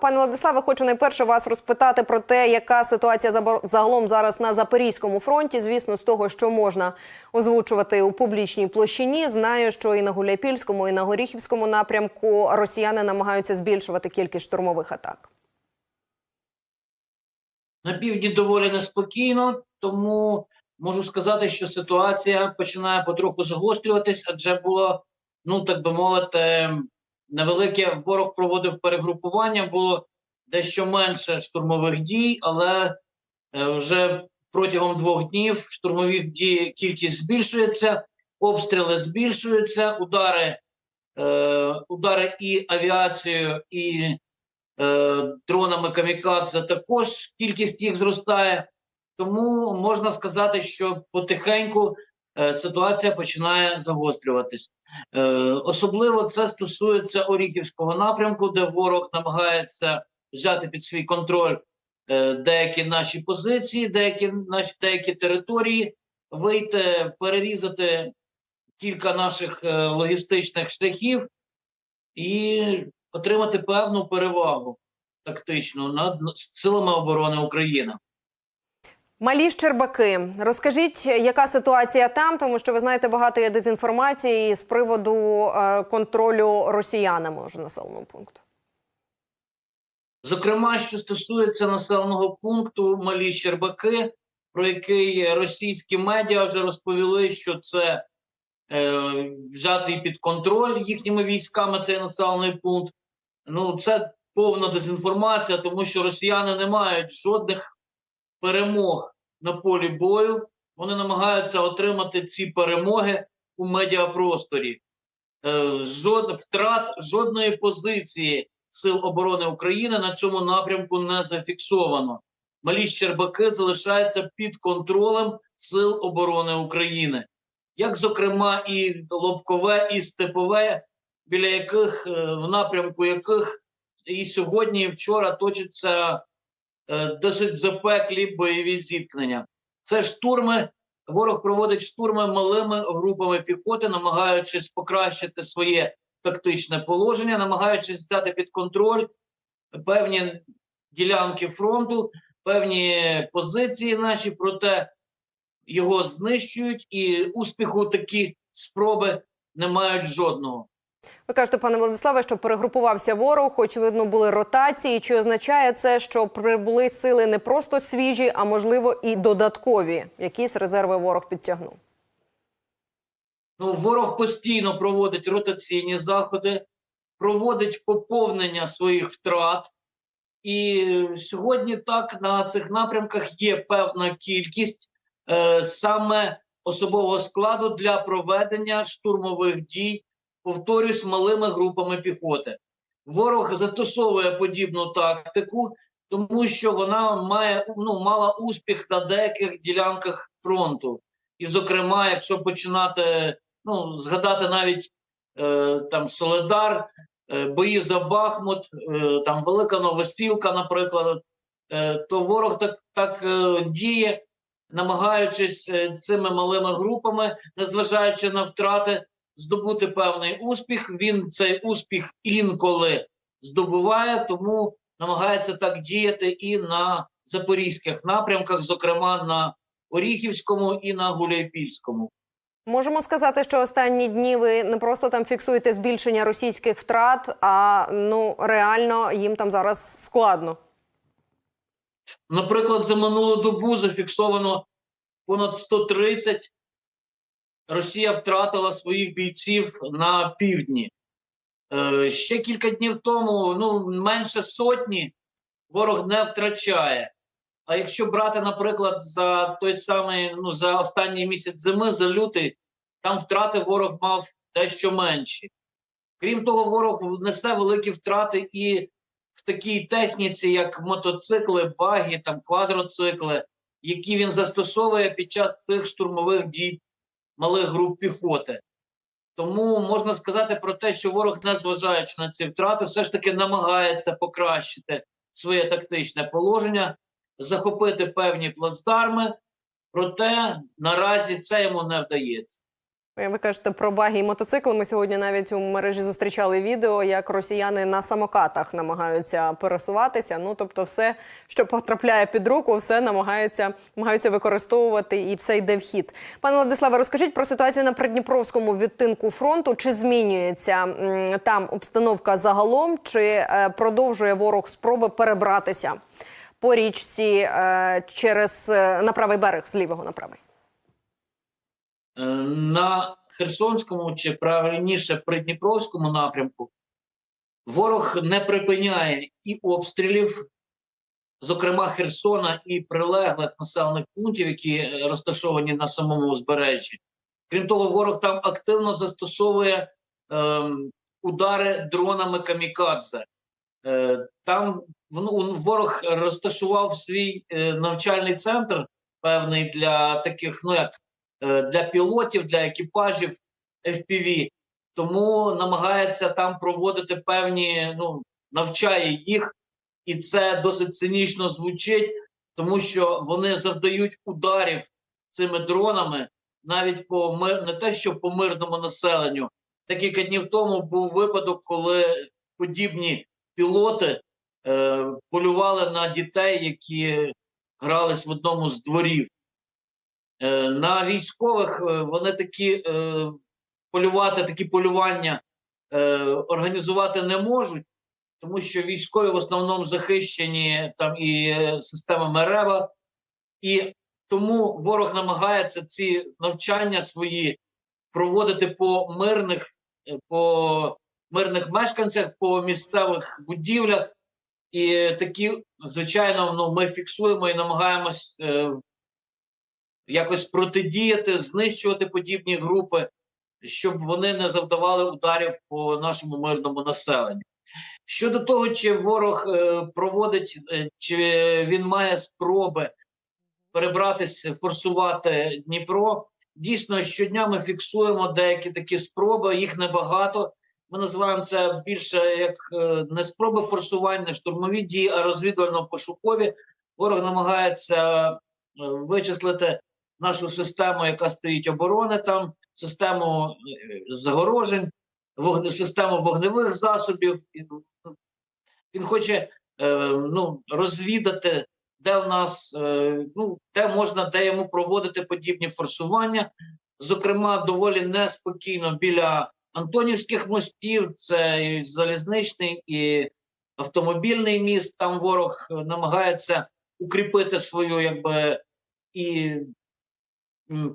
Пане Владиславе, хочу найперше вас розпитати про те, яка ситуація загалом зараз на Запорізькому фронті. Звісно, з того, що можна озвучувати у публічній площині. Знаю, що і на Гуляйпільському, і на Горіхівському напрямку росіяни намагаються збільшувати кількість штурмових атак. На півдні доволі неспокійно, тому можу сказати, що ситуація починає потроху загострюватись, адже було, ну так би мовити, невелике ворог проводив перегрупування, було дещо менше штурмових дій, але е, вже протягом двох днів штурмових дій кількість збільшується, обстріли збільшуються, удари, е, удари і авіацією, і е, дронами камікадзе також кількість їх зростає. Тому можна сказати, що потихеньку ситуація починає загострюватись. Е, особливо це стосується Оріхівського напрямку, де ворог намагається взяти під свій контроль е, деякі наші позиції, деякі наші деякі території, вийти, перерізати кілька наших е, логістичних шляхів і отримати певну перевагу тактичну над силами оборони України. Малі Щербаки, розкажіть, яка ситуація там, тому що ви знаєте, багато є дезінформації з приводу е, контролю росіянами вже населеного пункту. Зокрема, що стосується населеного пункту Малі Щербаки, про який російські медіа вже розповіли, що це е, взятий під контроль їхніми військами цей населений пункт. Ну, це повна дезінформація, тому що росіяни не мають жодних перемог на полі бою. Вони намагаються отримати ці перемоги у медіапросторі. Е, жод, втрат жодної позиції Сил оборони України на цьому напрямку не зафіксовано. Малі Щербаки залишаються під контролем Сил оборони України, як, зокрема, і Лобкове, і Степове, біля яких е, в напрямку яких і сьогодні, і вчора точаться е, досить запеклі бойові зіткнення. Це штурми. Ворог проводить штурми малими групами піхоти, намагаючись покращити своє тактичне положення, намагаючись взяти під контроль певні ділянки фронту, певні позиції наші, проте його знищують, і успіху такі спроби не мають жодного. Ви кажете, пане Владиславе, що перегрупувався ворог, очевидно, були ротації. Чи означає це, що прибули сили не просто свіжі, а можливо і додаткові? Якісь резерви ворог підтягнув? Ну, ворог постійно проводить ротаційні заходи, проводить поповнення своїх втрат. І сьогодні так на цих напрямках є певна кількість е, саме особового складу для проведення штурмових дій, повторюсь, малими групами піхоти. Ворог застосовує подібну тактику, тому що вона має ну, мала успіх на деяких ділянках фронту. І, зокрема, якщо починати ну, згадати навіть е, там Соледар, е, бої за Бахмут, е, там Велика Новосілка, наприклад, е, то ворог так, так е, діє, намагаючись е, цими малими групами, незважаючи на втрати, здобути певний успіх. Він цей успіх інколи здобуває, тому намагається так діяти і на запорізьких напрямках, зокрема на Оріхівському і на Гуляйпільському. Можемо сказати, що останні дні ви не просто там фіксуєте збільшення російських втрат, а ну реально їм там зараз складно. Наприклад, за минулу добу зафіксовано понад 130. Росія втратила своїх бійців на півдні. Е, ще кілька днів тому ну, менше сотні ворог не втрачає. А якщо брати, наприклад, за той самий, ну, за останній місяць зими, за лютий, там втрати ворог мав дещо менші. Крім того, ворог несе великі втрати і в такій техніці, як мотоцикли, баги, там квадроцикли, які він застосовує під час цих штурмових дій малих груп піхоти. Тому можна сказати про те, що ворог, незважаючи на ці втрати, все ж таки намагається покращити своє тактичне положення, захопити певні плацдарми, проте наразі це йому не вдається. Ви кажете про баги і мотоцикли. Ми сьогодні навіть у мережі зустрічали відео, як росіяни на самокатах намагаються пересуватися. Ну тобто, все, що потрапляє під руку, все намагаються, намагаються використовувати і все йде в хід. Пане Владиславе, розкажіть про ситуацію на придніпровському відтинку фронту. Чи змінюється там обстановка загалом, чи е, продовжує ворог спроби перебратися по річці е, через е, на правий берег з лівого на правий? Е, На Херсонському чи правильніше Придніпровському напрямку ворог не припиняє і обстрілів, зокрема Херсона і прилеглих населених пунктів, які е, розташовані на самому узбережжі. Крім того, ворог там активно застосовує ем, удари дронами камікадзе. Е, там ворог розташував свій е, навчальний центр певний для таких, ну як е, для пілотів, для екіпажів FPV, тому намагається там проводити певні, ну навчає їх, і це досить цинічно звучить, тому що вони завдають ударів цими дронами навіть по мир, не те, що по мирному населенню. Декілька днів тому був випадок, коли подібні пілоти е, полювали на дітей, які грались в одному з дворів. Е, на військових е, вони такі е, полювати, такі полювання організувати не можуть, тому що військові в основному захищені там і системами РЕВА, і тому ворог намагається ці навчання свої проводити по мирних, по мирних мешканцях, по місцевих будівлях. І такі, звичайно, ну, ми фіксуємо і намагаємось якось протидіяти, знищувати подібні групи, щоб вони не завдавали ударів по нашому мирному населенню. Щодо того, чи ворог е, проводить, е, чи він має спроби перебратися, форсувати Дніпро, дійсно щодня ми фіксуємо деякі такі спроби, їх небагато. Ми називаємо це більше як е, не спроби форсування, штурмові дії, а розвідувально-пошукові. Ворог намагається вичислити нашу систему, яка стоїть оборони там, систему е, загорожень, вогне, систему вогневих засобів. Ну, Він хоче е, ну, розвідати, де в нас е, ну, де можна, де йому проводити подібні форсування. Зокрема, доволі неспокійно біля Антонівських мостів, це і залізничний і автомобільний міст. Там ворог е, намагається укріпити свою якби і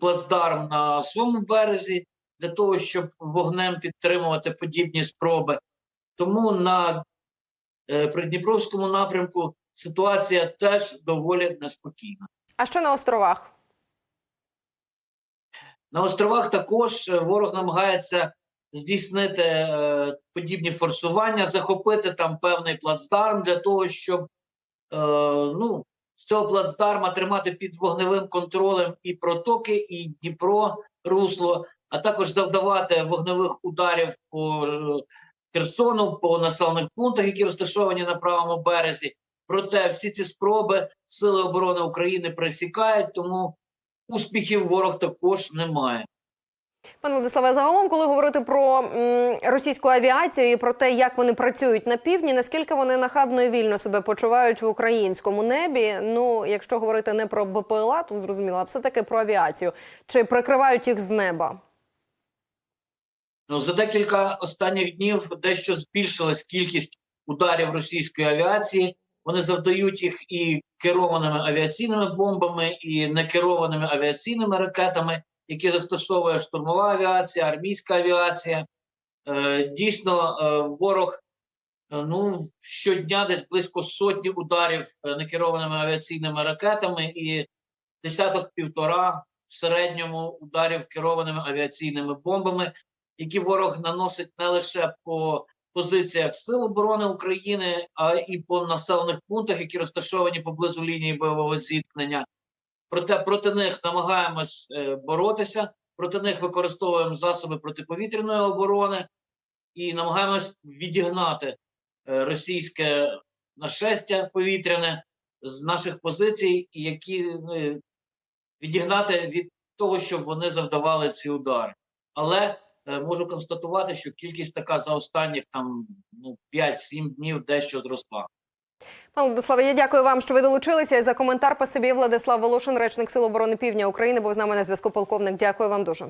плацдарм на своєму березі для того, щоб вогнем підтримувати подібні спроби. Тому на е, Придніпровському напрямку ситуація теж доволі неспокійна. А що на островах? На островах також е, ворог намагається здійснити е, подібні форсування, захопити там певний плацдарм для того, щоб е, ну, цього плацдарма тримати під вогневим контролем і протоки, і Дніпро, русло, а також завдавати вогневих ударів по Херсону, по населених пунктах, які розташовані на правому березі. Проте всі ці спроби Сили оборони України присікають, тому успіхів ворог також не має. Пане Владиславе, загалом, коли говорити про російську авіацію і про те, як вони працюють на півдні, наскільки вони нахабно і вільно себе почувають в українському небі? Ну, якщо говорити не про БПЛА, то зрозуміло, а все таки про авіацію. Чи прикривають їх з неба? Ну, за декілька останніх днів дещо збільшилась кількість ударів російської авіації. Вони завдають їх і керованими авіаційними бомбами, і некерованими авіаційними ракетами, які застосовує штурмова авіація, армійська авіація. Е, дійсно, е, ворог е, ну, щодня десь близько сотні ударів некерованими авіаційними ракетами і десяток півтора в середньому ударів керованими авіаційними бомбами, які ворог наносить не лише по позиціях Сил оборони України, а і по населених пунктах, які розташовані поблизу лінії бойового зіткнення. Проте проти них намагаємось е, боротися, проти них використовуємо засоби протиповітряної оборони і намагаємось відігнати е, російське нашестя повітряне з наших позицій, які е, відігнати від того, щоб вони завдавали ці удари. Але можу констатувати, що кількість така за останніх там ну 5-7 днів дещо зросла. Пане Владиславе, я дякую вам, що ви долучилися. І за коментар по собі Владислав Волошин, речник Сил оборони Півдня України, був з нами на зв'язку. Полковник. Дякую вам дуже.